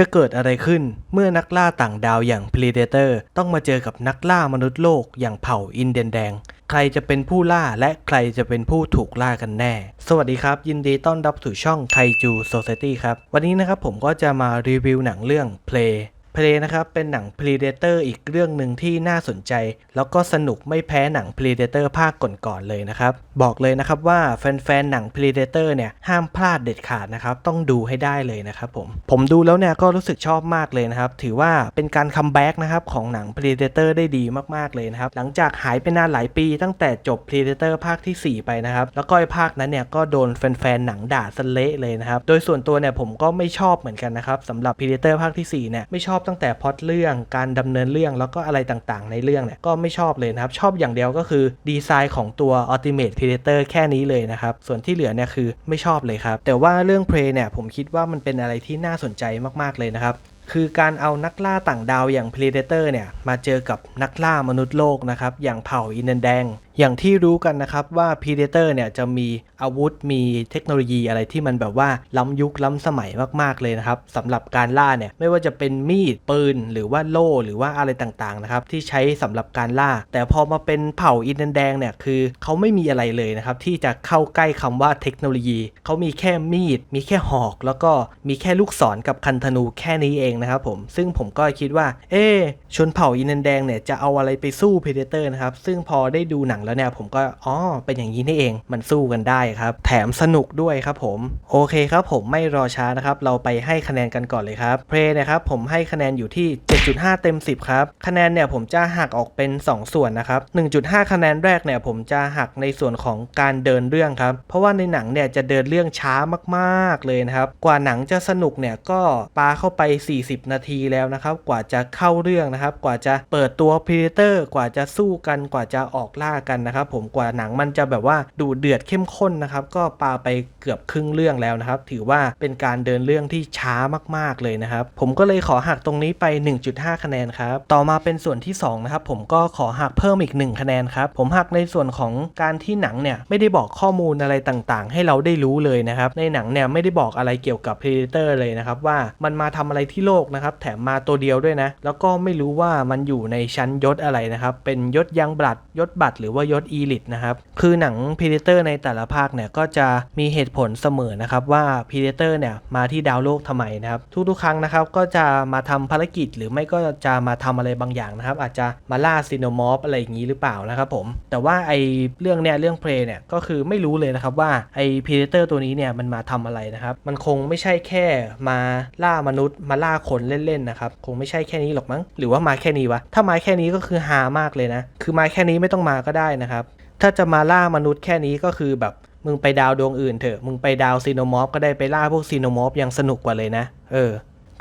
จะเกิดอะไรขึ้นเมื่อนักล่าต่างดาวอย่าง Predator ต้องมาเจอกับนักล่ามนุษย์โลกอย่างเผ่าอินเดียนแดง ใครจะเป็นผู้ล่าและใครจะเป็นผู้ถูกล่ากันแน่ สวัสดีครับ ยินดีต้อนรับสู่ช่องไคจูโซเซตี้ครับ วันนี้นะครับผมก็จะมารีวิวหนังเรื่อง Play Play นะครับ เป็นหนัง Predator อีกเรื่องหนึ่งที่น่าสนใจ แล้วก็สนุกไม่แพ้หนัง Predator ภาคก่อนๆเลยนะครับ บอกเลยนะครับว่าแฟนๆหนัง Predator เนี่ยห้ามพลาดเด็ดขาดนะครับ ต้องดูให้ได้เลยนะครับผม ผมดูแล้วเนี่ยก็รู้สึกชอบมากเลยนะครับ ถือว่าเป็นการคัมแบ็กนะครับของหนัง Predator ได้ดีมากๆเลยนะครับ หลังจากหายไปนานหลายปีตั้งแต่จบ Predator ภาคทีสี่4 ไปนะครับ แล้วก็ไอภาคนั้นเนี่ยก็โดนแฟนๆหนังด่าสเละเลยนะครับ โดยส่วนตัวเนี่ยผมก็ไม่ชอบเหมือนกันนะครับสำหรับ Predator ภาคทีสี่4เนี่ยไม่ชอบตั้งแต่พล็อตเรื่องการดำเนินเรื่องแล้วก็อะไรต่างๆ ในเรื่องเนี่ยก็ไม่ชอบเลยนะครับ ชอบอย่างเดียวก็คือดีไซน์ของตัว Ultimate Predator แค่นี้เลยนะครับ ส่วนที่เหลือเนี่ยคือไม่ชอบเลยครับ แต่ว่าเรื่อง Prey เนี่ยผมคิดว่ามันเป็นอะไรที่น่าสนใจมากๆเลยนะครับคือการเอานักล่าต่างดาวอย่าง Predator เนี่ย มาเจอกับนักล่ามนุษย์โลกนะครับ อย่างเผ่าอินเดนแดง อย่างที่รู้กันนะครับว่า Predator เนี่ยจะมีอาวุธมีเทคโนโลยีอะไรที่มันแบบว่าล้ำยุคล้ำสมัยมากๆเลยนะครับสำหรับการล่าเนี่ยไม่ว่าจะเป็นมีดปืนหรือว่าโล่หรือว่าอะไรต่างๆนะครับที่ใช้สำหรับการล่า แต่พอมาเป็นเผ่าอินเดียนแดงเนี่ยคือเขาไม่มีอะไรเลยนะครับที่จะเข้าใกล้คำว่าเทคโนโลยีเขามีแค่มีด มีแค่หอก แล้วก็มีแค่ลูกศรกับคันธนูแค่นี้เองนะครับผมซึ่งผมก็คิดว่า เอ๊ชนเผ่าอินเดียนแดงเนี่ยจะเอาอะไรไปสู้ Predator นะครับซึ่งพอได้ดูหนังแล้วเนี่ยผมก็อ๋อเป็นอย่างนี้นี่เองมันสู้กันได้ครับ แถมสนุกด้วยครับผม โอเคครับผมไม่รอช้านะครับ เราไปให้คะแนนกันก่อนเลยครับเพลนะครับผมให้คะแนนอยู่ที่ 7.5 เต็ม 10 ครับ คะแนนเนี่ยผมจะหักออกเป็น 2 ส่วนนะครับ 1.5 คะแนนแรกเนี่ยผมจะหักในส่วนของการเดินเรื่องครับ เพราะว่าในหนังเนี่ยจะเดินเรื่องช้ามากๆเลยนะครับ กว่าหนังจะสนุกเนี่ยก็ปาเข้าไป 40 นาทีแล้วนะครับ กว่าจะเข้าเรื่องนะครับ กว่าจะเปิดตัว Predator กว่าจะสู้กัน กว่าจะออกล่ากันนะครับผมกว่าหนังมันจะแบบว่าดูเดือดเข้มข้นนะครับก็ปาไปเกือบครึ่งเรื่องแล้วนะครับ ถือว่าเป็นการเดินเรื่องที่ช้ามากๆเลยนะครับ ผมก็เลยขอหักตรงนี้ไป 1.5 คะแนนครับต่อมาเป็นส่วนที่2นะครับผมก็ขอหักเพิ่มอีก 1 คะแนนครับผมหักในส่วนของการที่หนังเนี่ยไม่ได้บอกข้อมูลอะไรต่างๆ ให้เราได้รู้เลยนะครับในหนังเนี่ยไม่ได้บอกอะไรเกี่ยวกับ Predator เลยนะครับว่ามันมาทำอะไรที่โลกนะครับแถมมาตัวเดียวด้วยนะแล้วก็ไม่รู้ว่ามันอยู่ในชั้นยศอะไรนะครับเป็นยศยังบลัดยศบัตรหรือว่ายศอีลิตนะครับ คือหนัง Predator ในแต่ละภาคเนี่ยก็จะมีเหตุผลเสมอนะครับว่า Predator เนี่ยมาที่ดาวโลกทำไมนะครับ ทุกๆ ครั้งนะครับก็จะมาทำภารกิจหรือไม่ก็จะมาทำอะไรบางอย่างนะครับ อาจจะมาล่าซีโนมอฟอะไรอย่างนี้หรือเปล่านะครับผม แต่ว่าไอเรื่องเนี่ยเรื่องเพลเนี่ยก็คือไม่รู้เลยนะครับว่าไอ Predator ตัวนี้เนี่ยมันมาทำอะไรนะครับ มันคงไม่ใช่แค่มาล่ามนุษย์มาล่าคนเล่นๆนะครับคงไม่ใช่แค่นี้หรอกมั้งหรือว่ามาแค่นี้วะถ้ามาแค่นี้ก็คือฮามากเลยนะคือมาแค่นี้ไม่ต้องมาก็ได้นะครับ ถ้าจะมาล่ามนุษย์แค่นี้ก็คือแบบมึงไปดาวดวงอื่นเถอะมึงไปดาวซีโนมอฟก็ได้ไปล่าพวกซีโนมอฟยังสนุกกว่าเลยนะ เออ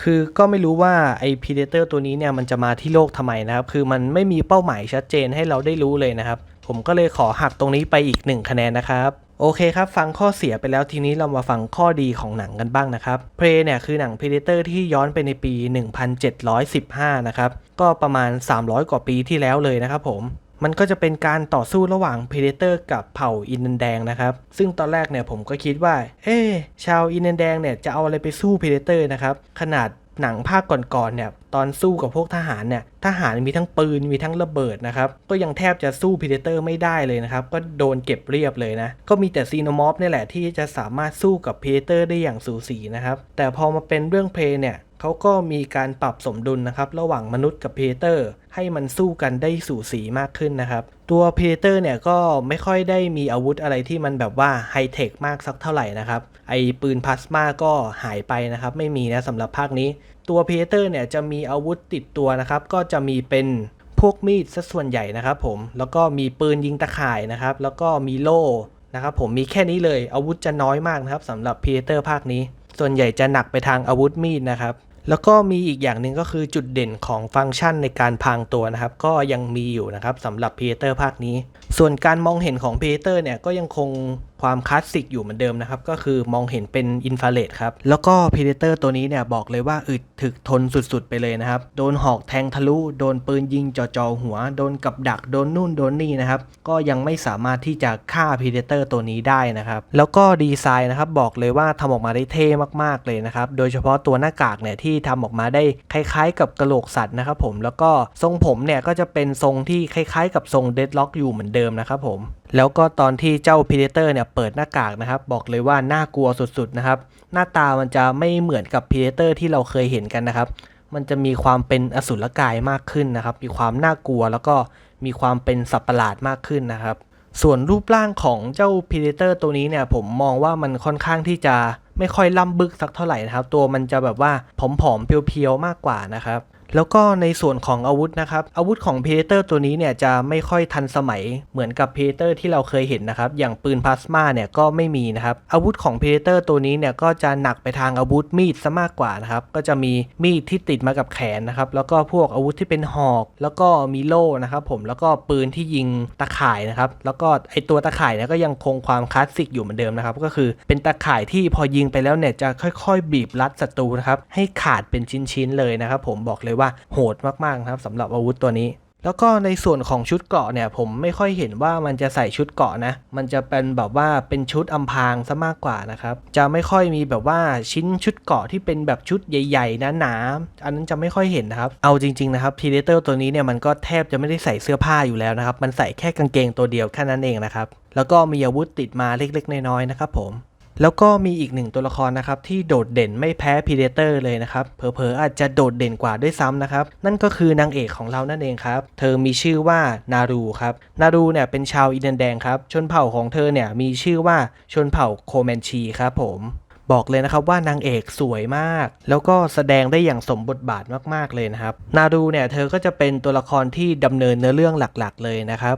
คือก็ไม่รู้ว่าไอ้พีเดเตอร์ตัวนี้เนี่ยมันจะมาที่โลกทำไมนะครับ คือมันไม่มีเป้าหมายชัดเจนให้เราได้รู้เลยนะครับ ผมก็เลยขอหักตรงนี้ไปอีก 1 คะแนนนะครับโอเคครับ ฟังข้อเสียไปแล้วทีนี้เรามาฟังข้อดีของหนังกันบ้างนะครับเพลเนี่ยคือหนัง Predator ที่ย้อนไปในปี 1715 นะครับ ก็ประมาณ 300 กว่าปีที่แล้วเลยนะครับผม มันก็จะเป็นการต่อสู้ระหว่าง Predator กับเผ่าอินเดนแดงนะครับ ซึ่งตอนแรกเนี่ยผมก็คิดว่า เอ๊ชาวอินเดนแดงเนี่ยจะเอาอะไรไปสู้ Predator นะครับ ขนาดหนังภาคก่อนๆเนี่ยตอนสู้กับพวกทหารเนี่ยทหารมีทั้งปืนมีทั้งระเบิดนะครับ ก็ยังแทบจะสู้ Predator ไม่ได้เลยนะครับ ก็โดนเก็บเรียบเลยนะ ก็มีแต่ซีโนมอฟนี่แหละที่จะสามารถสู้กับ Predator ได้อย่างสูสีนะครับ แต่พอมาเป็นเรื่องเพลเนี่ย เขาก็มีการปรับสมดุลนะครับ ระหว่างมนุษย์กับเพเตอร์ ให้มันสู้กันได้สูสีมากขึ้นนะครับ ตัวเพเตอร์เนี่ยก็ไม่ค่อยได้มีอาวุธอะไรที่มันแบบว่าไฮเทคมากสักเท่าไหร่นะครับ ไอปืนพลาสมาก็หายไปนะครับ ไม่มีนะสำหรับภาคนี้ ตัวเพเตอร์เนี่ยจะมีอาวุธติดตัวนะครับ ก็จะมีเป็นพวกมีดซะส่วนใหญ่นะครับผม แล้วก็มีปืนยิงตะข่ายนะครับ แล้วก็มีโล่นะครับผมมีแค่นี้เลยอาวุธจะน้อยมากนะครับสำหรับเพเตอร์ภาคนี้ ส่วนใหญ่จะหนักไปทางอาวุธมีดนะครับ แล้วก็มีอีกอย่างหนึ่งก็คือจุดเด่นของฟังก์ชันในการพรางตัวนะครับ ก็ยังมีอยู่นะครับสำหรับพีเตอร์ภาคนี้ ส่วนการมองเห็นของ p ีเตอร์เนี่ยก็ยังคงความคลาสสิกอยู่เหมือนเดิมนะครับ ก็คือมองเห็นเป็นอินฟราเรดครับ แล้วก็ Predator ตัวนี้เนี่ยบอกเลยว่าอึดถึกทนสุดๆไปเลยนะครับ โดนหอกแทงทะลุ โดนปืนยิงจ่อๆหัว โดนกับดัก โดนนู่นโดนนี่นะครับ ก็ยังไม่สามารถที่จะฆ่า Predator ตัวนี้ได้นะครับ แล้วก็ดีไซน์นะครับบอกเลยว่าทำออกมาได้เท่มากๆเลยนะครับ โดยเฉพาะตัวหน้ากากเนี่ยที่ทำออกมาได้คล้ายๆ กับกระโหลกสัตว์นะครับผม แล้วก็ทรงผมเนี่ยก็จะเป็นทรงที่คล้ายๆ กับทรงเดดล็อกอยู่เหมือนเดิมนะครับผม แล้วก็ตอนที่เจ้า Predator เนี่ยเปิดหน้ากากนะครับ บอกเลยว่าน่ากลัวสุดๆนะครับ หน้าตามันจะไม่เหมือนกับ Predator ที่เราเคยเห็นกันนะครับ มันจะมีความเป็นอสุรกายมากขึ้นนะครับ มีความน่ากลัวแล้วก็มีความเป็นสัตว์ประหลาดมากขึ้นนะครับ ส่วนรูปร่างของเจ้า Predator ตัวนี้เนี่ยผมมองว่ามันค่อนข้างที่จะไม่ค่อยล่ำบึกสักเท่าไหร่นะครับ ตัวมันจะแบบว่าผอมๆเพียวๆมากกว่านะครับ แล้วก็ในส่วนของอาวุธนะครับ อาวุธของ Predator ตัวนี้เนี่ยจะไม่ค่อยทันสมัยเหมือนกับ Predator ที่เราเคยเห็นนะครับ อย่างปืนพลาสมาเนี่ยก็ไม่มีนะครับ อาวุธของ Predator ตัวนี้เนี่ยก็จะหนักไปทางอาวุธมีดซะมากกว่านะครับ ก็จะมีมีดที่ติดมากับแขนนะครับ แล้วก็พวกอาวุธที่เป็นหอก แล้วก็มีโล่นะครับ ผม แล้วก็ปืนที่ยิงตะข่ายนะครับ แล้วก็ไอตัวตะข่ายเนี่ยก็ยังคงความคลาสสิกอยู่เหมือนเดิมนะครับ ก็คือเป็นตะข่ายที่พอยิงไปแล้วเนี่ยจะค่อย ๆ บีบรัดศัตรูนะครับ ให้ขาดเป็นชิ้นๆเลยนะครับ ผมบอกเลยว่าโหดมากๆนะครับสำหรับอาวุธตัวนี้แล้วก็ในส่วนของชุดเกราะเนี่ยผมไม่ค่อยเห็นว่ามันจะใส่ชุดเกราะนะ มันจะเป็นแบบว่าเป็นชุดอำพรางซะมากกว่านะครับ จะไม่ค่อยมีแบบว่าชิ้นชุดเกราะที่เป็นแบบชุดใหญ่ๆหนาอันนั้นจะไม่ค่อยเห็นนะครับ เอาจริง ๆนะครับ Predator ตัวนี้เนี่ยมันก็แทบจะไม่ได้ใส่เสื้อผ้าอยู่แล้วนะครับ มันใส่แค่กางเกงตัวเดียวแค่นั้นเองนะครับ แล้วก็มีอาวุธติดมาเล็กๆน้อยๆนะครับผม แล้วก็มีอีกหนึ่งตัวละครนะครับที่โดดเด่นไม่แพ้พีเดเตอร์เลยนะครับเผลอๆอาจจะโดดเด่นกว่าด้วยซ้ำนะครับ นั่นก็คือนางเอกของเรานั่นเองครับ เธอมีชื่อว่านารูครับนารูเนี่ยเป็นชาวอินเดียนแดงครับ ชนเผ่าของเธอเนี่ยมีชื่อว่าชนเผ่าโคแมนชีครับผม บอกเลยนะครับว่านางเอกสวยมาก แล้วก็แสดงได้อย่างสมบทบาทมากๆเลยนะครับ นารูเนี่ยเธอก็จะเป็นตัวละครที่ดำเนินเนื้อเรื่องหลักๆ เลยนะครับ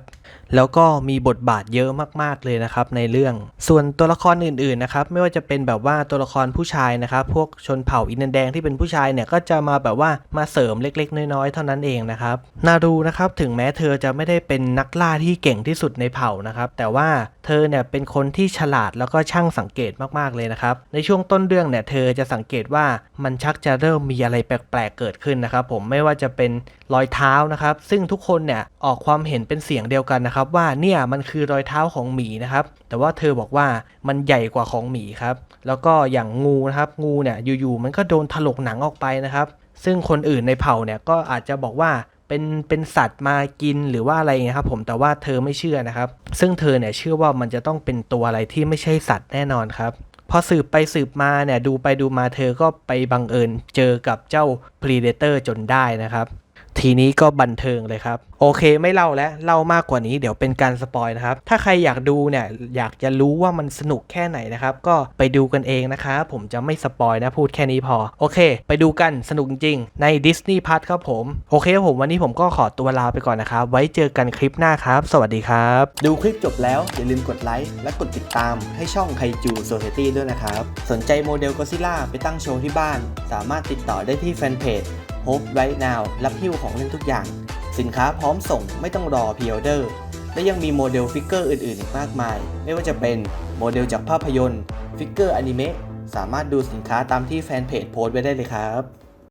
แล้วก็มีบทบาทเยอะมากๆเลยนะครับในเรื่อง ส่วนตัวละครอื่นๆนะครับไม่ว่าจะเป็นแบบว่าตัวละครผู้ชายนะครับ พวกชนเผ่าอินเดียนแดงที่เป็นผู้ชายเนี่ยก็จะมาแบบว่ามาเสริมเล็กๆ น้อยๆ เท่านั้นเองนะครับนารูนะครับถึงแม้เธอจะไม่ได้เป็นนักล่าที่เก่งที่สุดในเผ่านะครับ แต่ว่าเธอเนี่ยเป็นคนที่ฉลาดแล้วก็ช่างสังเกตมากๆเลยนะครับในในช่วงต้นเรื่องเนี่ยเธอจะสังเกตว่ามันชักจะเริ่มมีอะไรแปลกๆเกิดขึ้นนะครับ ผมไม่ว่าจะเป็นรอยเท้านะครับ ซึ่งทุกคนเนี่ยออกความเห็นเป็นเสียงเดียวกันนะครับ ว่าเนี่ยมันคือรอยเท้าของหมีนะครับ แต่ว่าเธอบอกว่ามันใหญ่กว่าของหมีครับ แล้วก็อย่างงูนะครับ งูเนี่ยอยู่ๆมันก็โดนถลกหนังออกไปนะครับ ซึ่งคนอื่นในเผ่าเนี่ยก็อาจจะบอกว่าเป็นเป็นสัตว์มากินหรือว่าอะไรเงี้ยครับผมแต่ว่าเธอไม่เชื่อนะครับ ซึ่งเธอเนี่ยเชื่อว่ามันจะต้องเป็นตัวอะไรที่ไม่ใช่สัตว์แน่นอนครับ พอสืบไปสืบมาเนี่ยดูไปดูมาเธอก็ไปบังเอิญเจอกับเจ้าพรีเดเตอร์จนได้นะครับ ทีนี้ก็บันเทิงเลยครับ โอเคไม่เล่าแล้วเล่ามากกว่านี้เดี๋ยวเป็นการสปอยนะครับ ถ้าใครอยากดูเนี่ยอยากจะรู้ว่ามันสนุกแค่ไหนนะครับ ก็ไปดูกันเองนะครับผมจะไม่สปอยนะพูดแค่นี้พอ โอเค ไปดูกันสนุกจริงใน Disney Plus ครับผม โอเคผมวันนี้ผมก็ขอตัวลาไปก่อนนะครับ ไว้เจอกันคลิปหน้าครับ สวัสดีครับ ดูคลิปจบแล้วอย่าลืมกดไลค์และกดติดตามให้ช่องไคจูโซเ i ตี้ด้วยนะครับสนใจโมเดลก็ซิล่าไปตั้งโชว์ที่บ้าน สามารถติดต่อได้ที่แฟนเพจ Hope Right Now รับหิ้วของเล่นทุกอย่าง สินค้าพร้อมส่งไม่ต้องรอพ r ออเดอร์ และยังมีโมเดลฟิกเกอร์อื่นๆ อีกมากมาย ไม่ว่าจะเป็นโมเดลจากภาพยนตร์ ฟิกเกอร์อนิเมะสามารถดูสินค้าตามที่แฟนเพจโพสต์ไว้ได้เลยครับ